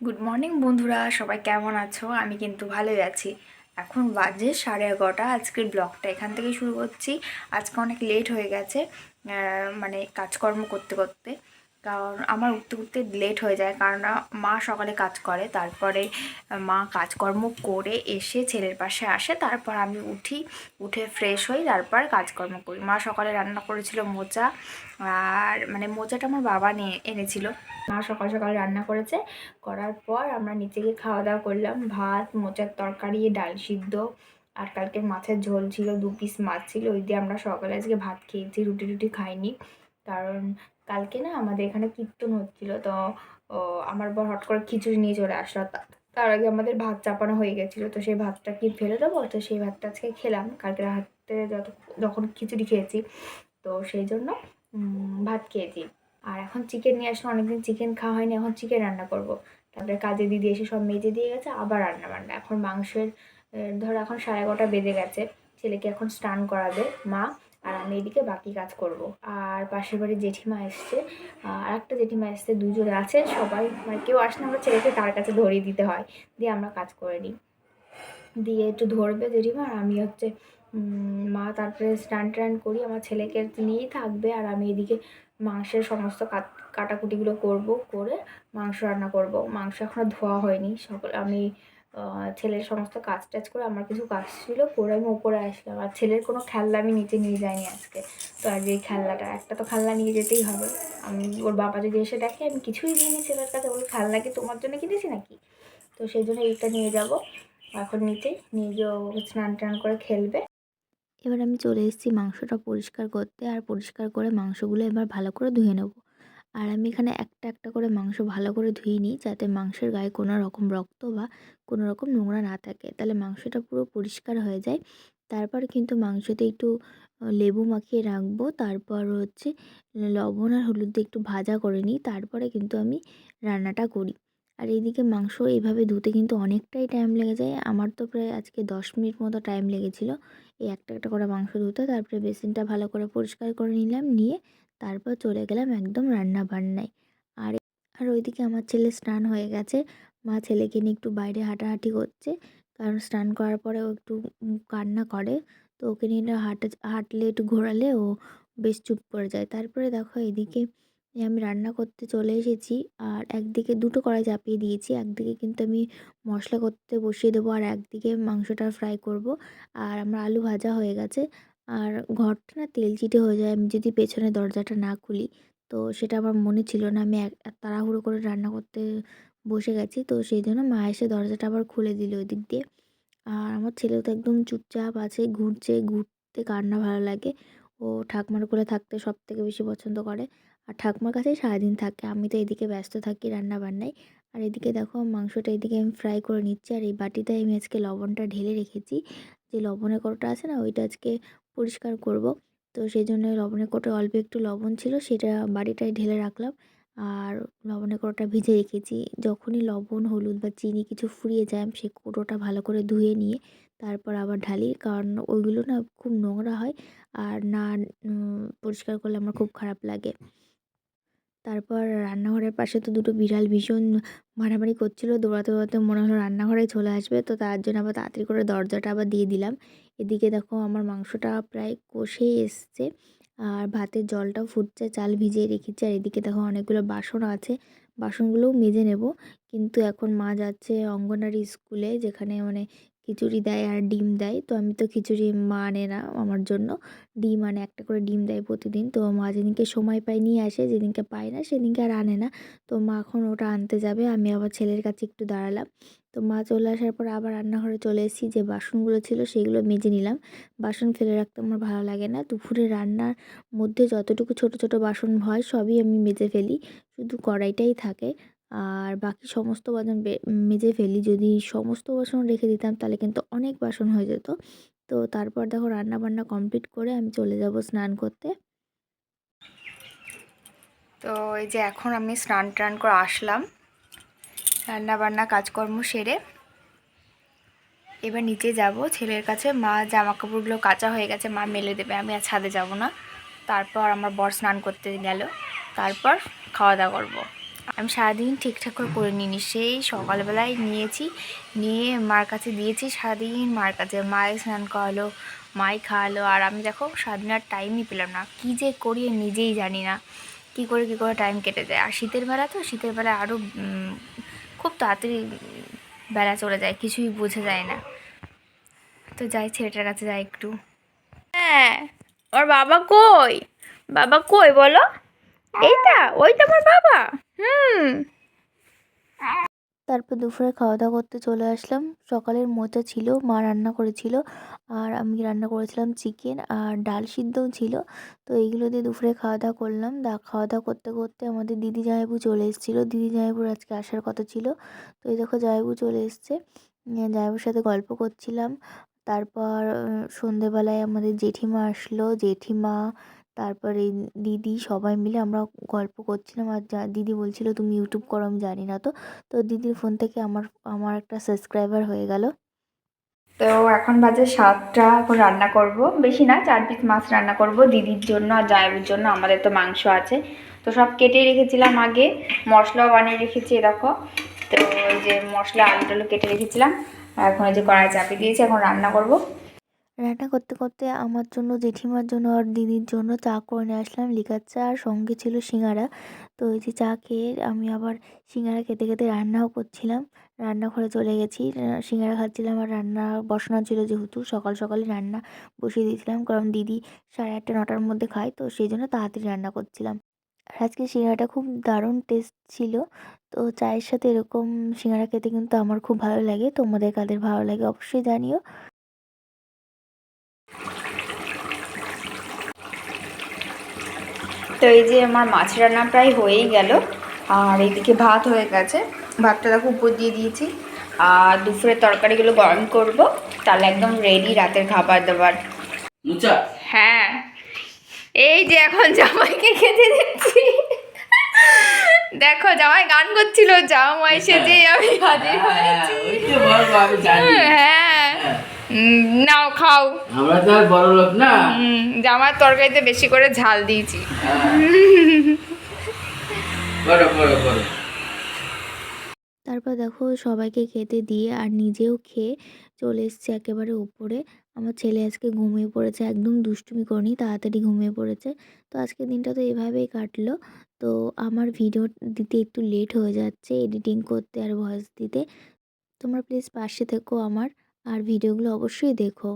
Good morning বন্ধুরা। সবাই কেমন আছো? আমি কিন্তু ভালোই আছি। এখন বাজে সাড়ে এগারোটা। আজকের ব্লগটা এখান থেকে শুরু করছি। আজকে অনেক লেট হয়ে গেছে মানে কাজকর্ম করতে করতে। কারণ আমার উঠতে উঠতে লেট হয়ে যায়। কারণ মা সকালে কাজ করে, তারপরে মা কাজকর্ম করে এসে ছেলের পাশে আসে। তারপর আমি উঠি, উঠে ফ্রেশ হই, তারপর কাজকর্ম করি। মা সকালে রান্না করেছিল মোচা, আর মানে মোচাটা আমার বাবা নিয়ে এনেছিল। মা সকাল সকাল রান্না করেছে। করার পর আমরা নিচে গিয়ে খাওয়া দাওয়া করলাম। ভাত, মোচার তরকারি, ডাল সিদ্ধ, আর কালকে মাছের ঝোল ছিল, দু পিস মাছ ছিল। ওই দিয়ে আমরা সকালে আজকে ভাত খেয়েছি, রুটি রুটি খাইনি। কারণ কালকে না আমাদের এখানে কীর্তন হচ্ছিল, তো আমার বর হট করে খিচুড়ি নিয়ে চলে আসলো। তার আগে আমাদের ভাত চাপানো হয়ে গেছিল, তো সেই ভাতটা কি ফেলে দেবো? তো সেই ভাতটা আজকে খেলাম। কালকে রাতে যত, যখন খিচুড়ি খেয়েছি, তো সেই জন্য ভাত খেয়েছি। আর এখন চিকেন নিয়ে আসলে অনেকদিন চিকেন খাওয়া হয়নি, এখন চিকেন রান্না করব। তারপরে কাজে দিদি এসে সব মেজে দিয়ে গেছে, আবার রান্না বান্না। এখন মাংসের ধর এখন সাড়ে এগারোটা বেজে গেছে, ছেলেকে এখন স্নান করাবে, মা আর আমি এদিকে বাকি কাজ করব। আর পাশের বাড়ির জেঠিমা এসছে। আর একটা জেঠিমা এসছে, দুজনে আছে, সবাই মানে কেউ আসলে আমরা ছেলেকে তার কাছে ধরিয়ে দিতে হয়, দিয়ে আমরা কাজ করে নিই। দিয়ে একটু ধরবে জেঠিমা, আর আমি হচ্ছে মা তারপরে স্নান টান করি, আমার ছেলেকে নিয়েই থাকবে, আর আমি এদিকে মাংসের সমস্ত কাট কাটাকুটিগুলো করব, করে মাংস রান্না করব। মাংস এখনও ধোয়া হয়নি, সকল আমি ছেলের সমস্ত কাজ টাজ করে আমার কিছু কাজ ছিল, করে আমি ওপরে আসলাম। আর ছেলের কোনো খেলনা আমি নিচে নিয়ে যাইনি আজকে। তো আজ এই খেলনাটা, একটা তো খেলনা নিয়ে যেতেই হবে। আমি, ওর বাবা যদি এসে দেখে, আমি কিছুই দিইনি ছেলের কাছে। ওর খেলনা কি তোমার জন্য কিনেছি নাকি? তো সেই জন্য এইটা নিয়ে যাব। এখন নিচে নিয়ে গিয়ে স্নান টান করে খেলবে। এবার আমি চলে এসেছি মাংসটা পরিষ্কার করতে। আর পরিষ্কার করে মাংসগুলো এবার ভালো করে ধুয়ে নেব। আর আমি এখানে একটা একটা করে মাংস ভালো করে ধুয়ে নিই যাতে মাংসের গায়ে কোনো রকম রক্ত বা কোনো রকম নোংরা না থাকে। তাহলে মাংসটা পুরো পরিষ্কার হয়ে যায়। তারপর কিন্তু মাংসতে একটু লেবু মাখিয়ে রাখব। তারপর হচ্ছে লবণ আর হলুদ দিয়ে একটু ভাজা করে নিই। তারপরে কিন্তু আমি রান্নাটা করি। আর এইদিকে মাংস এইভাবে ধুতে কিন্তু অনেকটাই টাইম লেগে যায়। আমার তো প্রায় আজকে দশ মিনিট মতো টাইম লেগেছিলো এই একটা একটা করে মাংস ধুতে। তারপরে বেসিনটা ভালো করে পরিষ্কার করে নিলাম। নিয়ে তারপর চলে গেলাম একদম রান্না বান্নায় আর আর ওইদিকে আমার ছেলে স্নান হয়ে গেছে। মা ছেলেকে নিয়ে একটু বাইরে হাঁটাহাঁটি করছে। কারণ স্নান করার পরে ও একটু কান্না করে। তো ওকে নিয়ে হাঁটা, হাঁটলে একটু ঘোরালে ও বেশ চুপ করে যায়। তারপরে দেখো এদিকে আমি রান্না করতে চলে এসেছি। আর একদিকে দুটো কড়াই চাপিয়ে দিয়েছি। একদিকে কিন্তু আমি মশলা করতে বসিয়ে দেবো। আর একদিকে মাংসটা ফ্রাই করব। আর আমার আলু ভাজা হয়ে গেছে। আর ঘরটা না তেল চিটে হয়ে যায়। আমি যদি পেছনে দরজাটা না খুলি, তো সেটা আমার মনে ছিল না। আমি এক তাড়াহুড়ো করে রান্না করতে বসে গেছি, তো সেই জন্য মা এসে দরজাটা আবার খুলে দিল ওই দিক দিয়ে। আর আমার ছেলেও তো একদম চুপচাপ আছে, ঘুরছে, ঘুরতে কার না ভালো লাগে। ও ঠাকুমার কোলে থাকতে সব থেকে বেশি পছন্দ করে। আর ঠাকুমার কাছেই সারাদিন থাকে। আমি তো এদিকে ব্যস্ত থাকি রান্না বান্নায় আর এদিকে দেখো মাংসটা এদিকে আমি ফ্রাই করে নিচ্ছি। আর এই বাটিতে আমি আজকে লবণটা ঢেলে রেখেছি। যে লবণের কোটোটা আছে না, ওইটা আজকে পরিষ্কার করব। তো সেই জন্য লবণের কোটা অল্প একটু লবণ ছিল, সেটা বাড়িটায় ঢেলে রাখলাম। আর লবণের কোটোটা ভিজে রেখেছি। যখনই লবণ, হলুদ বা চিনি কিছু ফুরিয়ে যায় সেই কোটোটা ভালো করে ধুয়ে নিয়ে তারপর আবার ঢালি। কারণ ওইগুলো না খুব নোংরা হয়। আর না পরিষ্কার করলে আমার খুব খারাপ লাগে। তারপর রান্নাঘরের পাশে তো দুটো বিড়াল ভীষণ মারামারি করছিল, দৌড়াতে দৌড়াতে মনে হলো রান্নাঘরে চলে আসবে, তো তার জন্য আবার তাড়াতাড়ি করে দরজাটা আবার দিয়ে দিলাম। এদিকে দেখো আমার মাংসটা প্রায় কষেই এসছে, আর ভাতের জলটাও ফুটছে, চাল ভিজিয়ে রেখেছি, আর এদিকে দেখো অনেকগুলো বাসন আছে, বাসনগুলোও মেজে নেব। কিন্তু এখন মা যাচ্ছে অঙ্গনারী স্কুলে, যেখানে মানে খিচুড়ি দেয় আর ডিম দেয়। তো আমি তো খিচুড়ি মা আনে না আমার জন্য। ডিম আনে, একটা করে ডিম দেয় প্রতিদিন। তো মা যেদিনকে সময় পায় নিয়ে আসে, যেদিনকে পায় না সেদিনকে আর আনে না। তো মা এখন ওটা আনতে যাবে। আমি আবার ছেলের কাছে একটু দাঁড়ালাম। তো মা চলে আসার পর আবার রান্নাঘরে চলে এসেছি। যে বাসনগুলো ছিল সেগুলো মেজে নিলাম। বাসন ফেলে রাখতে আমার ভালো লাগে না। দুপুরে রান্নার মধ্যে যতটুকু ছোট ছোট বাসন হয় সবই আমি মেজে ফেলি। শুধু কড়াইটাই থাকে। আর বাকি সমস্ত বাসন মেজে ফেলি। যদি সমস্ত বাসন রেখে দিতাম তাহলে কিন্তু অনেক বাসন হয়ে যেত। তো তারপর দেখো রান্না বান্না কমপ্লিট করে আমি চলে যাব স্নান করতে। তো এই যে এখন আমি স্নান টান করে আসলাম। রান্না বান্না কাজকর্ম সেরে এবার নিচে যাব। ছেলের কাছে মা জামা কাপড়গুলো কাঁচা হয়ে গেছে, মা মেলে দেবে, আমি আর ছাদে যাব না। তারপর আমার বর স্নান করতে গেল। তারপর খাওয়া দাওয়া করব। আমি সারাদিন ঠিকঠাক করে করে নিইনি সেই সকালবেলায় নিয়েছি, নিয়ে মার কাছে দিয়েছি, সারাদিন মার কাছে মায়ে স্নান করালো মাই খাওয়ালো, আর আমি দেখো সারাদিন আর টাইমই পেলাম না। কী যে করি নিজেই জানি না, কী করে কী করে টাইম কেটে যায়। আর শীতের বেলা তো, শীতের বেলায় আরও খুব তাড়াতাড়ি বেলা চলে যায়, কিছুই বোঝা যায় না। তো যাই, ছেলেটার কাছে যাই একটু। হ্যাঁ ওর বাবা কই? বাবা কই বলো? এইটা, ওইটা বাবা। হুম। তারপর দুপুরে খাওয়া দাওয়া করতে চলে আসলাম। সকালের মোচা ছিল, মা রান্না করেছিল। আর আমি রান্না করেছিলাম চিকেন আর ডাল সিদ্ধও ছিল। তো এইগুলো দিয়ে দুপুরে খাওয়া দাওয়া করলাম। দা খাওয়া দাওয়া করতে করতে আমাদের দিদি জামাইবু চলে এসেছিল। দিদি জামাইবুর আজকে আসার কথা ছিল। তো এই দেখো জামাইবু চলে এসছে। জামাইবুর সাথে গল্প করছিলাম। তারপর সন্ধেবেলায় আমাদের জেঠিমা আসলো। জেঠিমা তারপরে দিদি সবাই মিলে আমরা গল্প করছিলাম আর যা, দিদি বলছিল, তুমি ইউটিউব করো, আমি জানি না তো। তো দিদির ফোন থেকে আমার আমার একটা সাবস্ক্রাইবার হয়ে গেল। তো এখন বাজে সাতটা, এখন রান্না করব। বেশি না, চার পিস মাছ রান্না করব, দিদির জন্য আর জায়ের জন্য, আমাদের তো মাংস আছে। তো সব কেটে রেখেছিলাম আগে মশলাও বানিয়ে রেখেছি, এ দেখো। তো যে মশলা আলু টালু কেটে রেখেছিলাম। এখন যে কড়াই চাপিয়ে দিয়েছি, এখন রান্না করব। রান্না করতে করতে আমার জন্য, জেঠিমার জন্য আর দিদির জন্য চা করে নিয়ে আসলাম। লিকার চা আর সঙ্গে ছিল সিঙ্গারা। তো এই যে চা খেয়ে আমি আবার সিঙ্গারা খেতে খেতে রান্নাও করছিলাম। রান্নাঘরে চলে গেছি। সিঙ্গারা খাচ্ছিলাম আর রান্না বসানো ছিল যেহেতু। সকাল, সকালে রান্না বসিয়ে দিয়েছিলাম। কারণ দিদি সাড়ে আটটা, নটার মধ্যে খায়। তো সেই জন্য তাড়াতাড়ি রান্না করছিলাম। আর আজকে সিঙ্গারাটা খুব দারুণ টেস্ট ছিল। তো চায়ের সাথে এরকম সিঙ্গারা খেতে কিন্তু আমার খুব ভালো লাগে। তোমাদের কাদের ভালো লাগে অবশ্যই জানিও। তো এই যে আমার মাছ রান্না প্রায় হয়েই গেল আর এইদিকে ভাত হয়ে গেছে। ভাতটা দেখো উপর দিয়ে দিয়েছি। আর দুপুরের তরকারিগুলো গরম করব তাহলে একদম রেডি রাতের খাবার দাবার। হ্যাঁ। এই যে এখন জামাইকে খেতে দিচ্ছি। দেখো জামাই গান করছিল জামাই সেজে আমি হাজির হয়েছি। আমি জানি। হ্যাঁ। নাও খাও। আমরা তো আর বড় লোক না। জামার তরকারিতে বেশি করে ঝাল দিয়েছি। তারপর দেখো সবাইকে খেতে দিয়ে আর নিজেও খেয়ে চলে এসছে একেবারে উপরে। আমার ছেলে আজকে ঘুমিয়ে পড়েছে একদম দুষ্টুমি করেনি তাড়াতাড়ি ঘুমিয়ে পড়েছে। তো আজকের দিনটা তো এভাবেই কাটলো। তো আমার ভিডিও দিতে একটু লেট হয়ে যাচ্ছে এডিটিং করতে আর ভয়েস দিতে। তোমরা প্লিজ পাশে থেকো আমার। আর ভিডিওগুলো অবশ্যই দেখো।